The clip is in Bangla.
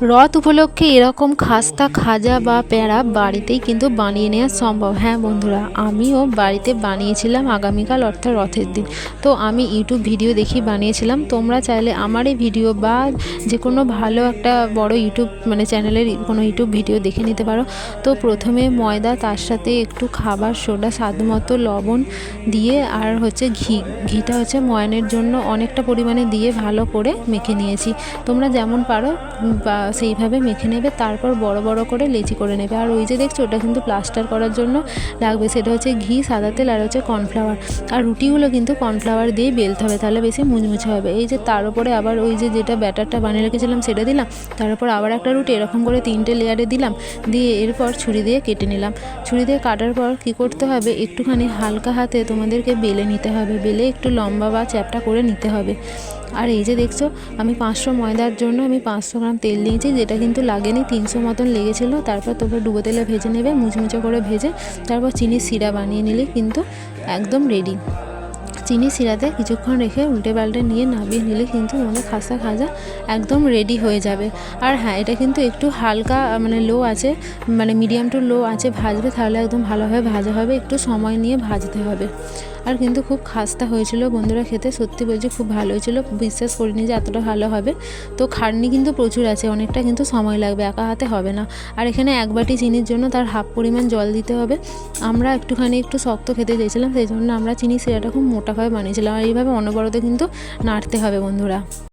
রথ উপলক্ষে এরকম খাস্তা, খাজা বা প্যাড়া বাড়িতেই কিন্তু বানিয়ে নেওয়া সম্ভব। হ্যাঁ বন্ধুরা, আমিও বাড়িতে বানিয়েছিলাম আগামীকাল অর্থাৎ রথের দিন। তো আমি ইউটিউব ভিডিও দেখি বানিয়েছিলাম। তোমরা চাইলে আমার এই ভিডিও বা যে কোনো ভালো একটা বড় ইউটিউব মানে চ্যানেলের কোনো ইউটিউব ভিডিও দেখে নিতে পারো। তো প্রথমে ময়দা, তার সাথে একটু খাবার, সোডা, স্বাদ মতো লবণ দিয়ে আর হচ্ছে ঘি। ঘিটা হচ্ছে ময়ানের জন্য অনেকটা পরিমাণে দিয়ে ভালো করে মেখে নিয়েছি। তোমরা যেমন পারো বা সেইভাবে মেখে নেবে, তারপর বড় বড় করে লেচি করে নেবে। আর ওই যে দেখছ, ওটা কিন্তু প্লাস্টার করার জন্য লাগবে। সেটা হচ্ছে ঘি, সাদা তেল আর হচ্ছে কর্নফ্লাওয়ার আর রুটিগুলো কিন্তু কর্নফ্লাওয়ার দিয়েই বেলতে হবে, তাহলে বেশি মুচমুচে হবে। এই যে তার উপরে আবার ওই যে যেটা ব্যাটারটা বানিয়ে রেখেছিলাম সেটা দিলাম, তার উপর আবার একটা রুটি এরকম করে তিনটে লেয়ারে দিলাম, দিয়ে এরপর ছুরি দিয়ে কেটে নিলাম। ছুরি দিয়ে কাটার পর কী করতে হবে, একটুখানি হালকা হাতে তোমাদেরকে বেলে নিতে হবে। বেলে একটু লম্বা বা চ্যাপটা করে নিতে হবে। আর এই যে দেখছ, আমি পাঁচশো ময়দার জন্য আমি পাঁচশো গ্রাম তেল নিয়েছি, যেটা কিন্তু লাগেনি, তিনশো মতন লেগেছিলো। তারপর তোমরা ডুবো তেলে ভেজে নেবে, মুচমুচে করে ভেজে, তারপর চিনির সিরা বানিয়ে নিলে কিন্তু একদম রেডি চিনি শিরাতে কিছুক্ষণ রেখে উল্টে পাল্টে নিয়ে নামিয়ে নিলে কিন্তু তোমাদের খাস্তা খাজা একদম রেডি হয়ে যাবে। আর হ্যাঁ এটা কিন্তু একটু হালকা মানে লো আছে মানে মিডিয়াম টু লো আছে ভাজবে, তাহলে একদম ভালোভাবে ভাজা হবে, একটু সময় নিয়ে ভাজতে হবে। আর কিন্তু খুব খাস্তা হয়েছিল বন্ধুরা খেতে, সত্যি বলছি খুব ভালো হয়েছিল বিশ্বাস করিনি যে এতটা ভালো হবে। তো খাটনি কিন্তু প্রচুর আছে, অনেকটা কিন্তু সময় লাগবে, একা হাতে হবে না। আর এখানে এক বাটি চিনির জন্য তার হাফ পরিমাণ জল দিতে হবে। আমরা একটুখানি একটু শক্ত খেতে চেয়েছিলাম, সেই জন্য আমরা চিনি শিরাটা খুব মোটাভাবে বানিয়েছিলাম আর এইভাবে অনবরত কিন্তু নাড়তে হবে বন্ধুরা।